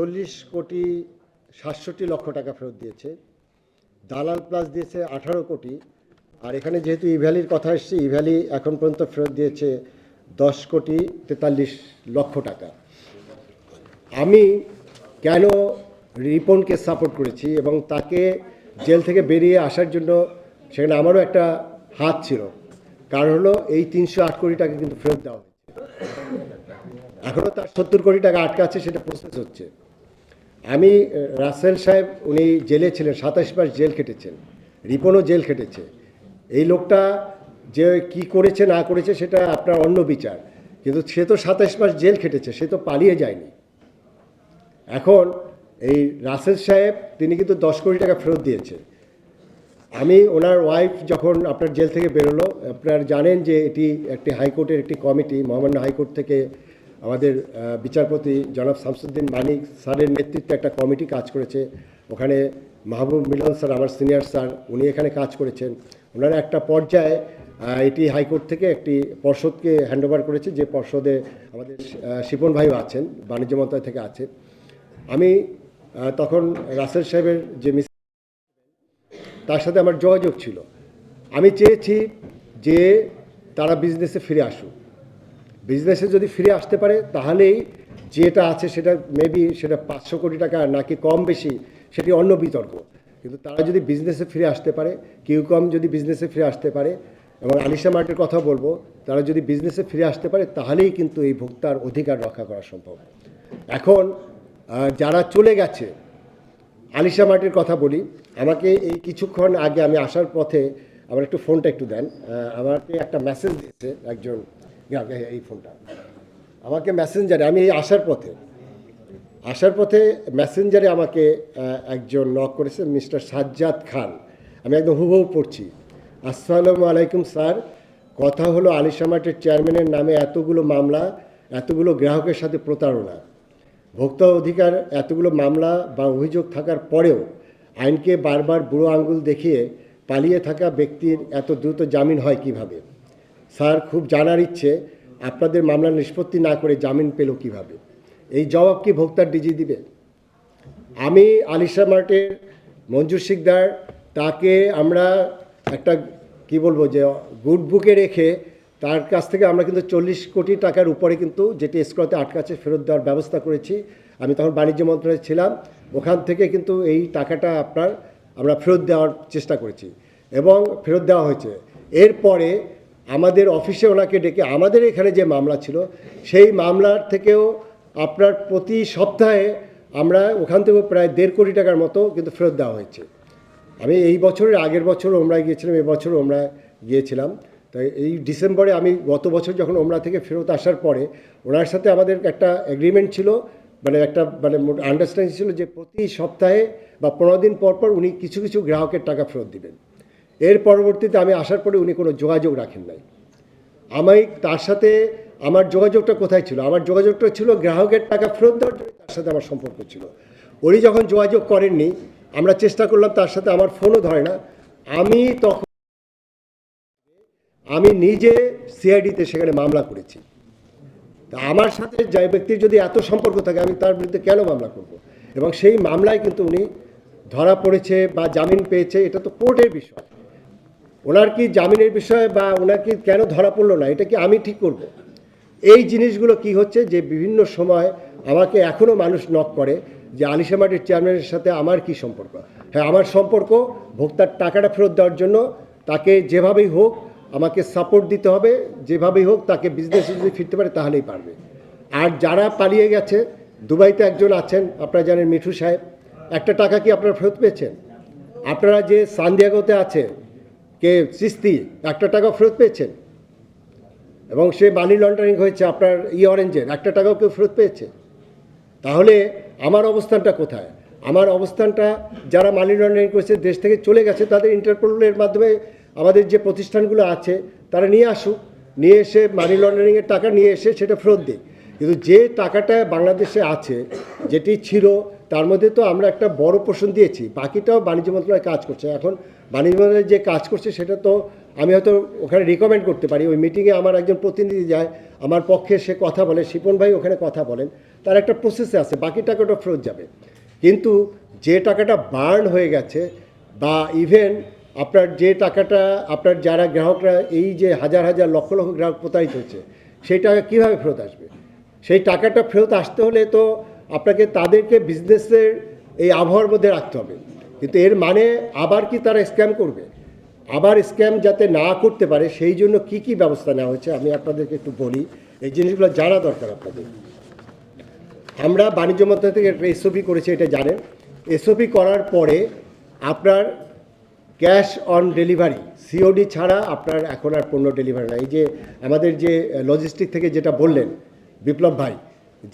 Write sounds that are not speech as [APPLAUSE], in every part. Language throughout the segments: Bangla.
চল্লিশ কোটি সাতষট্টি লক্ষ টাকা ফেরত দিয়েছে। দালাল প্লাস দিয়েছে আঠারো কোটি। আর এখানে যেহেতু ইভ্যালির কথা এসছে, ইভ্যালি এখন পর্যন্ত ফেরত দিয়েছে দশ কোটি তেতাল্লিশ লক্ষ টাকা। আমি কেন রিপনকে সাপোর্ট করেছি এবং তাকে জেল থেকে বেরিয়ে আসার জন্য সেখানে আমারও একটা হাত ছিল। কারণ হলো এই তিনশো আট কোটি টাকা কিন্তু ফেরত দেওয়া হয়েছে। এখনও তার সত্তর কোটি টাকা আটকা আছে, সেটা প্রসেস হচ্ছে। আমি রাসেল সাহেব, উনি জেলে ছিলেন, সাতাশ মাস জেল খেটেছেন। রিপনও জেল খেটেছে। এই লোকটা যে কি করেছে, না করেছে, সেটা আপনার অন্য বিচার। কিন্তু সে তো সাতাশ মাস জেল খেটেছে, সে তো পালিয়ে যায়নি। এখন এই রাসেল সাহেব, তিনি কিন্তু দশ কোটি টাকা ফেরত দিয়েছে আমি ওনার ওয়াইফ যখন আপনার জেল থেকে বেরোলো, আপনার জানেন যে এটি একটি হাইকোর্টের একটি কমিটি, মহামান্য হাইকোর্ট থেকে আমাদের বিচারপতি জনাব শামসুদ্দিন মানিক স্যারের নেতৃত্বে একটা কমিটি কাজ করেছে। ওখানে মাহবুব মিলন স্যার, আমার সিনিয়র স্যার, উনি এখানে কাজ করেছেন। ওনারা একটা পর্যায়ে এটি হাইকোর্ট থেকে একটি পর্ষদকে হ্যান্ডওভার করেছে, যে পর্ষদে আমাদের শিপন ভাইও আছেন, বাণিজ্য মন্ত্রণালয় থেকে আছে আমি তখন রাসেল সাহেবের যে মিস, তার সাথে আমার যোগাযোগ ছিল। আমি চেয়েছি যে তারা বিজনেসে ফিরে আসুক। বিজনেসে যদি ফিরে আসতে পারে, তাহলেই যেটা আছে সেটা মেবি সেটা পাঁচশো কোটি টাকা নাকি কম বেশি, সেটি অন্য বিতর্ক। কিন্তু তারা যদি বিজনেসে ফিরে আসতে পারে, কেউ কম যদি বিজনেসে ফিরে আসতে পারে, এবং আলিশা মার্টের কথা বলব, তারা যদি বিজনেসে ফিরে আসতে পারে, তাহলেই কিন্তু এই ভোক্তার অধিকার রক্ষা করা সম্ভব। এখন যারা চলে গেছে, আলিশা মার্টের কথা বলি, আমাকে এই কিছুক্ষণ আগে আমি আসার পথে আমার একটু ফোনটা একটু দেন। আমাকে একটা মেসেজ দিয়েছে একজন এই- ফোনটা আমাকে মেসেঞ্জারে আমি এই আসার পথে আসার পথে মেসেঞ্জারে আমাকে একজন নক করেছে মিস্টার সাজ্জাদ খান। আমি একদম হুবহু পড়ছি। আসসালামু আলাইকুম, স্যার। কথা হলো আলিশা মার্টের চেয়ারম্যানের নামে এতগুলো মামলা, এতগুলো গ্রাহকের সাথে প্রতারণা। ভোক্তা অধিকার, এতগুলো মামলা বা অভিযোগ থাকার পরেও আইনকে বারবার বুড়ো আঙ্গুল দেখিয়ে পালিয়ে থাকা ব্যক্তির এত দ্রুত জামিন হয় কীভাবে? স্যার খুব জানার ইচ্ছে, আপনাদের মামলা নিষ্পত্তি না করে জামিন পেল কীভাবে? এই জবাব কি ভোক্তার ডিজি দিবে? আমি আলিশা মার্টের মঞ্জুর শিকদার, তাকে আমরা একটা কি বলব যে, গুড বুকে রেখে তার কাছ থেকে আমরা কিন্তু চল্লিশ কোটি টাকার উপরে কিন্তু যেটি স্ক্রতে আটকাছে ফেরত দেওয়ার ব্যবস্থা করেছি। আমি তখন বাণিজ্য মন্ত্রণালয়ে ছিলাম, ওখান থেকে কিন্তু এই টাকাটা আপনার, আমরা ফেরত দেওয়ার চেষ্টা করেছি এবং ফেরত দেওয়া হয়েছে। এরপরে আমাদের অফিসে ওনাকে ডেকে আমাদের এখানে যে মামলা ছিল, সেই মামলার থেকেও আপনার প্রতি সপ্তাহে আমরা ওখান থেকে প্রায় দেড় কোটি টাকার মতো কিন্তু ফেরত দেওয়া হয়েছে। আমি এই বছরের আগের বছর ওমরা গিয়েছিলাম এবছর ওমরা গিয়েছিলাম। তাই এই ডিসেম্বরে আমি গত বছর যখন ওমরা থেকে ফেরত আসার পরে ওনার সাথে আমাদের একটা এগ্রিমেন্ট ছিল মানে একটা মানে আন্ডারস্ট্যান্ডিং ছিল যে প্রতি সপ্তাহে বা পনেরো দিন পর পর উনি কিছু কিছু গ্রাহকের টাকা ফেরত দিবেন। এর পরবর্তীতে আমি আসার পরে উনি কোনো যোগাযোগ রাখেন নাই। আমি তার সাথে আমার যোগাযোগটা কোথায় ছিল? আমার যোগাযোগটা ছিল গ্রাহকের টাকা ফেরত দেওয়ার জন্য তার সাথে আমার সম্পর্ক ছিল। উনি যখন যোগাযোগ করেননি, আমরা চেষ্টা করলাম তার সাথে আমার ফোনও ধরে না। আমি তখন আমি নিজে সিআইডিতে সেখানে মামলা করেছি। তা আমার সাথে যে ব্যক্তির যদি এত সম্পর্ক থাকে, আমি তার বিরুদ্ধে কেন মামলা করব? এবং সেই মামলায় কিন্তু উনি ধরা পড়েছে বা জামিন পেয়েছে, এটা তো কোর্টের বিষয়। ওনার কি জামিনের বিষয়ে বা ওনার কি কেন ধরা পড়ল না? এটা কি আমি ঠিক করব? এই জিনিসগুলো কি হচ্ছে যে বিভিন্ন সময় আমাকে এখনও মানুষ নক করে যে আলিশা মাটির চেয়ারম্যানের সাথে আমার কি সম্পর্ক? হ্যাঁ আমার সম্পর্ক, ভোক্তার টাকাটা ফেরত দেওয়ার জন্য তাকে যেভাবেই হোক আমাকে সাপোর্ট দিতে হবে, যেভাবেই হোক তাকে বিজনেসে যদি ফিরতে পারে তাহলেই পারবে। আর যারা পালিয়ে গেছে, দুবাইতে একজন আছেন, আপনারা জানেন মিঠু সাহেব, একটা টাকা কি আপনারা ফেরত পেয়েছেন? আপনারা যে সান্দিয়াগোতে আছে কে সিস্তি একটা টাকা ফেরত পেয়েছেন। এবং সে মানি লন্ডারিং হয়েছে আপনার ই অরেঞ্জের, একটা টাকাও কেউ ফেরত পেয়েছে। তাহলে আমার অবস্থানটা কোথায়? আমার অবস্থানটা যারা মানি লন্ডারিং করেছে, দেশ থেকে চলে গেছে, তাদের ইন্টারপোলের মাধ্যমে আমাদের যে প্রতিষ্ঠানগুলো আছে, তারা নিয়ে আসুক। নিয়ে এসে মানি লন্ডারিংয়ের টাকা নিয়ে এসে সেটা ফেরত দিই কিন্তু যে টাকাটা বাংলাদেশে আছে, যেটি ছিল, তার মধ্যে তো আমরা একটা বড় পোর্শন দিয়েছি। বাকিটাও বাণিজ্য মন্ত্রণালয় কাজ করছে। এখন বাণিজ্য মন্ত্রণালয় যে কাজ করছে সেটা তো আমি হয়তো ওখানে রিকমেন্ড করতে পারি। ওই মিটিংয়ে আমার একজন প্রতিনিধি যায়, আমার পক্ষে সে কথা বলে, শিপন ভাই ওখানে কথা বলেন, তার একটা প্রসেসে আছে, বাকি টাকাটা ফেরত যাবে। কিন্তু যে টাকাটা বার্ন হয়ে গেছে বা ইভেন আপনার যে টাকাটা, আপনার যারা গ্রাহকরা এই যে হাজার হাজার লক্ষ লক্ষ গ্রাহক প্রতারিত হচ্ছে, সেই টাকা কীভাবে ফেরত আসবে? সেই টাকাটা ফেরত আসতে হলে তো আপনাকে তাদেরকে বিজনেসের এই আবহাওয়ার মধ্যে রাখতে হবে। কিন্তু এর মানে আবার কি তারা স্ক্যাম করবে? আবার স্ক্যাম যাতে না করতে পারে, সেই জন্য কি কি ব্যবস্থা নেওয়া হয়েছে আমি আপনাদেরকে একটু বলি। এই জিনিসগুলো জানা দরকার আপনাদের। আমরা বাণিজ্য মন্ত্রণালয় থেকে একটা এসওপি করেছি, এটা জানেন। এসওপি করার পরে আপনার ক্যাশ অন ডেলিভারি সিওডি ছাড়া আপনার এখন আর পণ্য ডেলিভারি না এই যে আমাদের যে লজিস্টিক থেকে যেটা বললেন, বিপ্লব ভাই,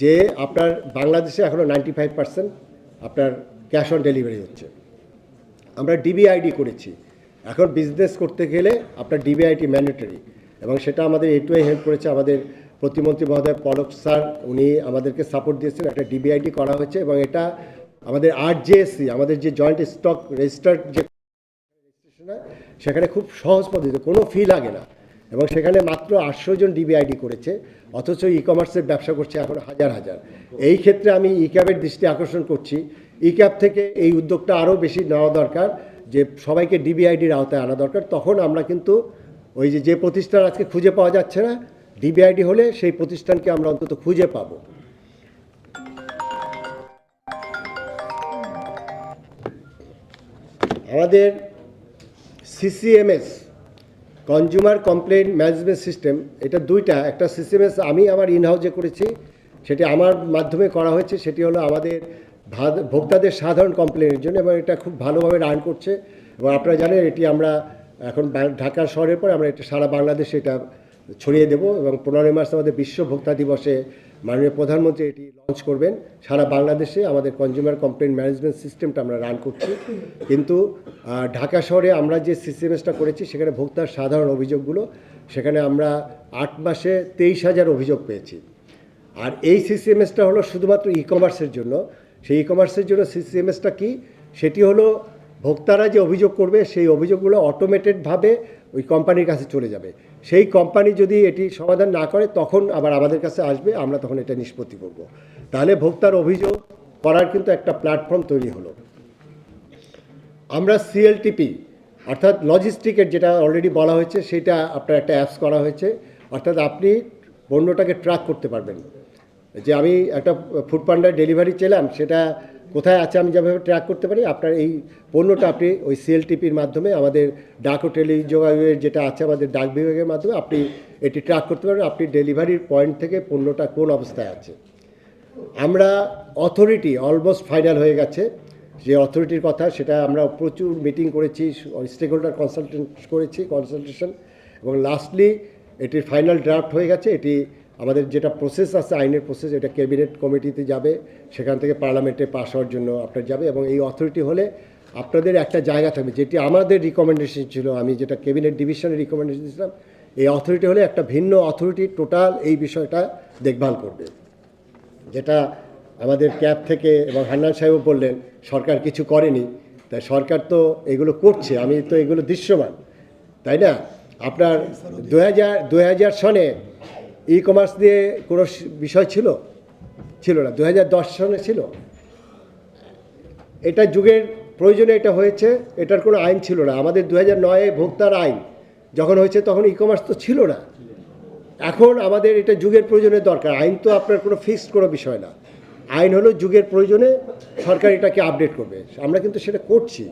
যে আপনার বাংলাদেশে এখনও নাইনটি ফাইভ পার্সেন্ট আপনার ক্যাশ অন ডেলিভারি হচ্ছে। আমরা ডিবিআইডি করেছি। এখন বিজনেস করতে গেলে আপনার ডিবিআইটি ম্যান্ডেটরি এবং সেটা আমাদের এটুআই হেল্প করেছে আমাদের প্রতিমন্ত্রী মহোদয় পলক স্যার, উনি আমাদেরকে সাপোর্ট দিয়েছেন, একটা ডিবিআইডি করা হয়েছে এবং এটা আমাদের আর জেএসসি আমাদের যে জয়েন্ট স্টক রেজিস্টার্ড যে সেখানে খুব সহজ পদ্ধতি কোনো ফি লাগে না। এবং সেখানে মাত্র আটশো জন ডিবিআইডি করেছে, অথচ ই কমার্সের ব্যবসা করছে এখন হাজার হাজার। এই ক্ষেত্রে আমি ই ক্যাবের দৃষ্টি আকর্ষণ করছি ই ক্যাব থেকে এই উদ্যোগটা আরও বেশি নেওয়া দরকার, যে সবাইকে ডিবিআইডির আওতায় আনা দরকার। তখন আমরা কিন্তু ওই যে যে প্রতিষ্ঠান আজকে খুঁজে পাওয়া যাচ্ছে না ডিবিআইডি হলে সেই প্রতিষ্ঠানকে আমরা অন্তত খুঁজে পাবো। আমাদের CCMS consumer complain management system এটা দুইটা, একটা সিসিএমএস আমি আমার ইনহাউজে করেছি, সেটি আমার মাধ্যমে করা হয়েছে, সেটি হলো আমাদের ভোক্তাদের সাধারণ কমপ্লেনের জন্য এবং এটা খুব ভালোভাবে রান করছে এবং আপনারা জানেন এটি আমরা এখন ঢাকা শহরের পরে আমরা এটা সারা বাংলাদেশে এটা ছড়িয়ে দেব এবং পনেরোই মার্চ আমাদের বিশ্ব ভোক্তা দিবসে মাননীয় প্রধানমন্ত্রী এটি লঞ্চ করবেন। সারা বাংলাদেশে আমাদের কনজিউমার কমপ্লেন ম্যানেজমেন্ট সিস্টেমটা আমরা রান করছি। কিন্তু ঢাকা শহরে আমরা যে সিস্টেমসটা করেছি সেখানে ভোক্তার সাধারণ অভিযোগগুলো, সেখানে আমরা আট মাসে তেইশ হাজার অভিযোগ পেয়েছি। আর এই সিসিএমএসটা হলো শুধুমাত্র ই কমার্সের জন্য। সেই ই কমার্সের জন্য সিসিএমএসটা কী? সেটি হলো ভোক্তারা যে অভিযোগ করবে, সেই অভিযোগগুলো অটোমেটেডভাবে ওই কোম্পানির কাছে চলে যাবে। সেই কোম্পানি যদি এটি সমাধান না করে, তখন আবার আমাদের কাছে আসবে, আমরা তখন এটা নিষ্পত্তি করব। তাহলে ভোক্তার অভিযোগ করার কিন্তু একটা প্ল্যাটফর্ম তৈরি হলো। আমরা সিএলটিপি অর্থাৎ লজিস্টিকের যেটা অলরেডি বলা হয়েছে, সেটা আপনার একটা অ্যাপস করা হয়েছে। অর্থাৎ আপনি পণ্যটাকে ট্র্যাক করতে পারবেন। যে আমি একটা ফুড পান্ডার ডেলিভারি চেলাম, সেটা কোথায় আছে আমি যেভাবে ট্র্যাক করতে পারি, আপনার এই পণ্যটা আপনি ওই সিএলটিপির মাধ্যমে আমাদের ডাক ও টেলিযোগাযোগের যেটা আছে আমাদের ডাক বিভাগের মাধ্যমে আপনি এটি ট্র্যাক করতে পারবেন, আপনি ডেলিভারির পয়েন্ট থেকে পণ্যটা কোন অবস্থায় আছে। আমরা অথরিটি অলমোস্ট ফাইনাল হয়ে গেছে, যে অথরিটির কথা, সেটা আমরা প্রচুর মিটিং করেছি স্টেক হোল্ডার কনসালটেন্ট করেছি কনসালটেশন এবং লাস্টলি এটির ফাইনাল ড্রাফট হয়ে গেছে, এটি আমাদের যেটা প্রসেস আছে, আইনের প্রসেস এটা ক্যাবিনেট কমিটিতে যাবে, সেখান থেকে পার্লামেন্টে পাস হওয়ার জন্য আপনার যাবে এবং এই অথরিটি হলে আপনাদের একটা জায়গা থাকবে। যেটি আমাদের রিকমেন্ডেশন ছিল, আমি যেটা ক্যাবিনেট ডিভিশনের রিকমেন্ডেশন দিয়েছিলাম, এই অথরিটি হলে একটা ভিন্ন অথরিটি টোটাল এই বিষয়টা দেখভাল করবে। যেটা আমাদের ক্যাব থেকে এবং হান্নান সাহেবও বললেন, সরকার কিছু করেনি, তাই সরকার তো এগুলো করছে, আমি তো এগুলো দৃশ্যমান, তাই না? আপনার দু হাজার সনে ই কমার্স দিয়ে কোনো বিষয় ছিল? ছিল না। দু হাজার দশ সনে ছিল। এটা যুগের প্রয়োজনে এটা হয়েছে, এটার কোনো আইন ছিল না। আমাদের দু হাজার নয়ে ভোক্তার আইন যখন হয়েছে তখন ই কমার্স তো ছিল না। এখন আমাদের এটা যুগের প্রয়োজনে দরকার। আইন তো আপনার কোনো ফিক্সড কোনো বিষয় না। আইন হলো যুগের প্রয়োজনে সরকার এটাকে আপডেট করবে। আমরা কিন্তু সেটা করছি।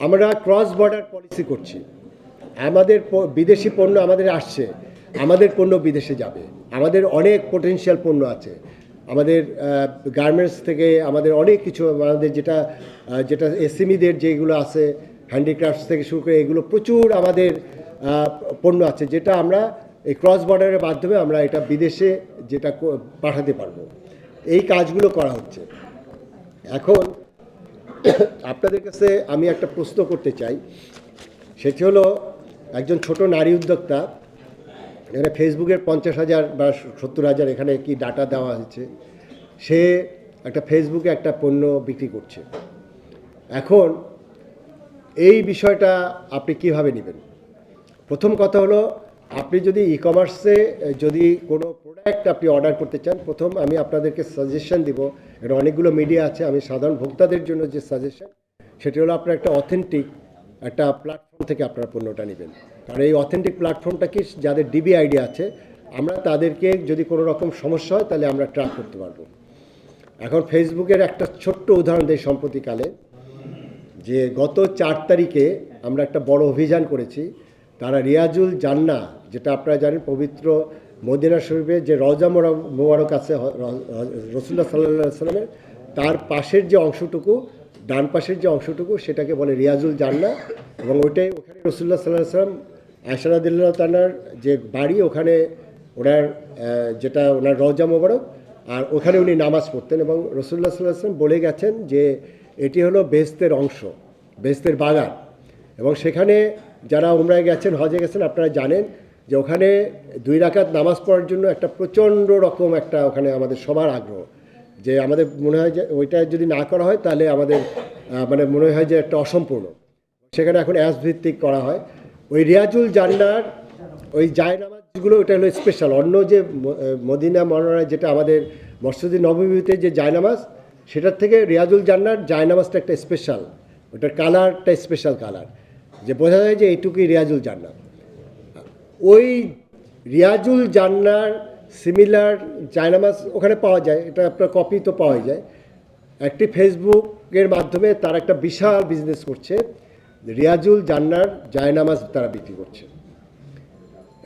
আমরা ক্রস বর্ডার পলিসি করছি। আমাদের বিদেশি পণ্য আমাদের আসছে। আমাদের পণ্য বিদেশে যাবে। আমাদের অনেক পোটেনশিয়াল পণ্য আছে। আমাদের গার্মেন্টস থেকে আমাদের অনেক কিছু, আমাদের যেটা যেটা এসএমইদের যেগুলো আছে হ্যান্ডিক্রাফটস থেকে শুরু করে এগুলো প্রচুর আমাদের পণ্য আছে, যেটা আমরা এই ক্রস বর্ডারের মাধ্যমে আমরা এটা বিদেশে যেটা পাঠাতে পারব। এই কাজগুলো করা হচ্ছে। এখন আপনাদের কাছে আমি একটা প্রশ্ন করতে চাই। সেটি হলো, একজন ছোট নারী উদ্যোক্তা এখানে ফেসবুকের পঞ্চাশ হাজার বা সত্তর হাজার এখানে কি ডাটা দেওয়া হয়েছে, সে একটা ফেসবুকে একটা পণ্য বিক্রি করছে। এখন এই বিষয়টা আপনি কীভাবে নেবেন? প্রথম কথা হলো, আপনি যদি ই কমার্সে যদি কোনো প্রোডাক্ট আপনি অর্ডার করতে চান, প্রথম আমি আপনাদেরকে সাজেশন দিব এটা অনেকগুলো মিডিয়া আছে, আমি সাধারণ ভোক্তাদের জন্য যে সাজেশন সেটি হলো আপনার একটা অথেন্টিক একটা প্ল্যাটফর্ম থেকে আপনারা পণ্যটা নেবেন। কারণ এই অথেন্টিক প্ল্যাটফর্মটা কি, যাদের ডিবি আইডি আছে, আমরা তাদেরকে যদি কোনো রকম সমস্যা হয়, তাহলে আমরা ট্র্যাক করতে পারব। এখন ফেসবুকের একটা ছোট্ট উদাহরণ দেয় সম্প্রতিকালে যে গত চার তারিখে আমরা একটা বড় অভিযান করেছি। তারা রিয়াজুল জান্না, যেটা আপনারা জানেন, পবিত্র মদিনা শরীফে যে রওজা মোরা- মোবারক আছে রসুল্লাহ সাল্লাহ সাল্লামের তার পাশের যে অংশটুকু ডান পাশের যে অংশটুকু সেটাকে বলে রিয়াজুল জান্না এবং ওইটাই ওখানে রসুল্লাহ সাল্লাহ সাল্লাম আশারাদুল্লাহ তালার যে বাড়ি ওখানে ওনার যেটা ওনার রওজা মোবারক, আর ওখানে উনি নামাজ পড়তেন এবং রসুল্লাহ সাল্লাহ সাল্লাম বলে গেছেন যে এটি হলো বেস্তের অংশ, বেস্তের বাগান। এবং সেখানে যারা উমরায় গেছেন, হজে গেছেন, আপনারা জানেন যে ওখানে দুই রাকাত নামাজ পড়ার জন্য একটা প্রচণ্ড রকম একটা ওখানে আমাদের সবার আগ্রহ। যে আমাদের মনে হয় যে ওইটা যদি না করা হয়, তাহলে আমাদের মানে মনে হয় যে একটা অসম্পূর্ণ। সেখানে এখন অ্যাস ভিত্তিক করা হয়। ওই রিয়াজুল জান্নার, ওই জায়নামাজগুলো ওটা হলো স্পেশাল অন্য যে মদিনা মনোরায় যেটা আমাদের মসজিদ নবমীতে যে জায়নামাজ, সেটার থেকে রিয়াজুল জান্নার জায়নামাজটা একটা স্পেশাল ওটার কালারটা স্পেশাল কালার যে বোঝা যায় যে এইটুকুই রিয়াজুল জান্নার। ওই রিয়াজুল জান্নার সিমিলার জায়নামাজ ওখানে পাওয়া যায়, এটা আপনার কপি তো পাওয়া যায়। একটি ফেসবুকের মাধ্যমে তার একটা বিশাল বিজনেস করছে, রিয়াজুল জান্নার জায়নামাজ তারা বিক্রি করছে।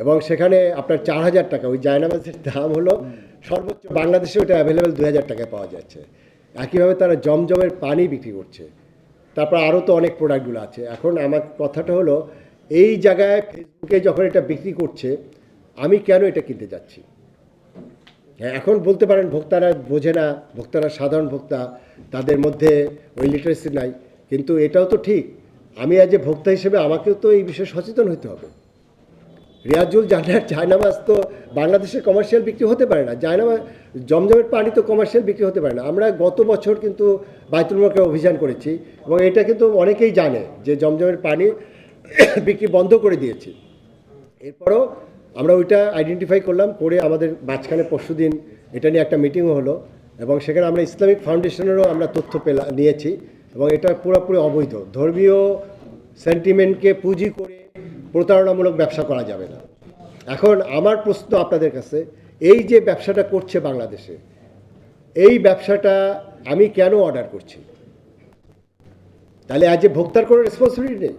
এবং সেখানে আপনার চার হাজার টাকা, ওই জায়নামাজের দাম হলো সর্বোচ্চ বাংলাদেশে ওটা অ্যাভেলেবেল দু হাজার টাকায় পাওয়া যাচ্ছে। একইভাবে তারা জমজমের পানি বিক্রি করছে। তারপর আরও তো অনেক প্রোডাক্টগুলো আছে। এখন আমার কথাটা হলো, এই জায়গায় ফেসবুকে যখন এটা বিক্রি করছে, আমি কেন এটা কিনতে যাচ্ছি? এখন বলতে পারেন ভোক্তারা বোঝে না, ভোক্তারা সাধারণ ভোক্তা, তাদের মধ্যে ওই লিটারেসি নাই। কিন্তু এটাও তো ঠিক, আমি আজ ভোক্তা হিসেবে আমাকেও তো এই বিষয়ে সচেতন হতে হবে। রিয়াজুল জানার জায়নামাজ তো বাংলাদেশে কমার্শিয়াল বিক্রি হতে পারে না জায়নামাজ জমজমের পানি তো কমার্শিয়াল বিক্রি হতে পারে না। আমরা গত বছর কিন্তু বাইতুল মুলকে অভিযান করেছি এবং এটা কিন্তু অনেকেই জানে যে জমজমের পানি [COUGHS] বিক্রি বন্ধ করে দিয়েছি। এরপরও আমরা ওইটা আইডেন্টিফাই করলাম, করে আমাদের মাঝখানে পরশু দিন এটা নিয়ে একটা মিটিংও হলো, এবং সেখানে আমরা ইসলামিক ফাউন্ডেশনেরও আমরা তথ্য পেলা, নিয়েছি, এবং এটা পুরোপুরি অবৈধ। ধর্মীয় সেন্টিমেন্টকে পুঁজি করে প্রতারণামূলক ব্যবসা করা যাবে না। এখন আমার প্রশ্ন আপনাদের কাছে, এই যে ব্যবসাটা করছে বাংলাদেশে, এই ব্যবসাটা আমি কেন অর্ডার করছি? তাহলে আজ ভোক্তার কোনো রেসপন্সিবিলিটি নেই।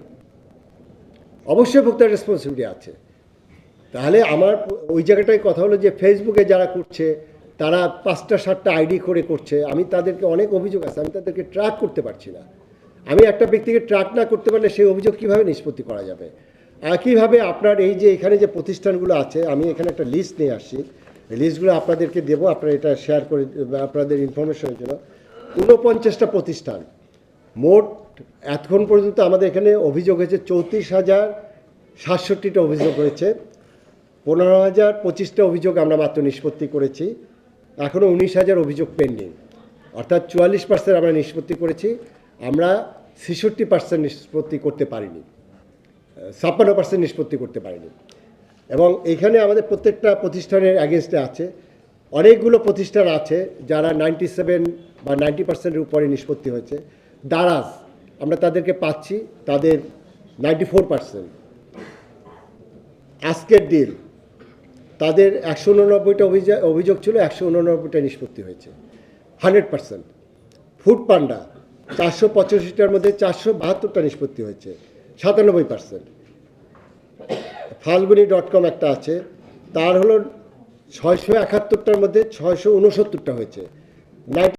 অবশ্যই ভোক্তার রেসপন্সিবিলিটি আছে। তাহলে আমার ওই জায়গাটায় কথা হলো যে ফেসবুকে যারা করছে, তারা পাঁচটা, সাতটা আইডি করে করছে। আমি তাদেরকে অনেক অভিযোগ আছে, আমি তাদেরকে ট্র্যাক করতে পারছি না। আমি একটা ব্যক্তিকে ট্র্যাক না করতে পারলে সেই অভিযোগ কীভাবে নিষ্পত্তি করা যাবে? একইভাবে আপনার এই যে এখানে যে প্রতিষ্ঠানগুলো আছে, আমি এখানে একটা লিস্ট নিয়ে আসছি। লিস্টগুলো আপনাদেরকে দেবো, আপনারা এটা শেয়ার করে, আপনাদের ইনফরমেশনের জন্য। ঊনপঞ্চাশটা প্রতিষ্ঠান। মোট এতক্ষণ পর্যন্ত আমাদের এখানে অভিযোগ হয়েছে চৌত্রিশ হাজার সাতষট্টিটা অভিযোগ হয়েছে। পনেরো হাজার পঁচিশটা অভিযোগ আমরা মাত্র নিষ্পত্তি করেছি। এখনও উনিশ হাজার অভিযোগ পেন্ডিং অর্থাৎ চুয়াল্লিশ পার্সেন্ট আমরা নিষ্পত্তি করেছি। আমরা ছেষট্টি পার্সেন্ট নিষ্পত্তি করতে পারিনি। ছাপ্পান্ন পার্সেন্ট নিষ্পত্তি করতে পারিনি। এবং এখানে আমাদের প্রত্যেকটা প্রতিষ্ঠানের অ্যাগেনস্টে আছে। অনেকগুলো প্রতিষ্ঠান আছে যারা নাইনটি সেভেন বা নাইনটি পার্সেন্টের উপরে নিষ্পত্তি হয়েছে। দারাজ, আমরা তাদেরকে পাচ্ছি, তাদের নাইনটি ফোর পার্সেন্ট আজকের ডিল তাদের একশো উননব্বইটা অভিযোগ অভিযোগ ছিল, একশো উননব্বইটা নিষ্পত্তি হয়েছে। Hundred percent. ফুড পান্ডা, চারশো পঁচাশিটার মধ্যে চারশো বাহাত্তরটা নিষ্পত্তি হয়েছে, সাতানব্বই পার্সেন্ট। ফাল্গুনি ডট কম একটা আছে, তার হলো ছয়শো একাত্তরটার মধ্যে ছয়শো উনসত্তরটা হয়েছে। নাইনটি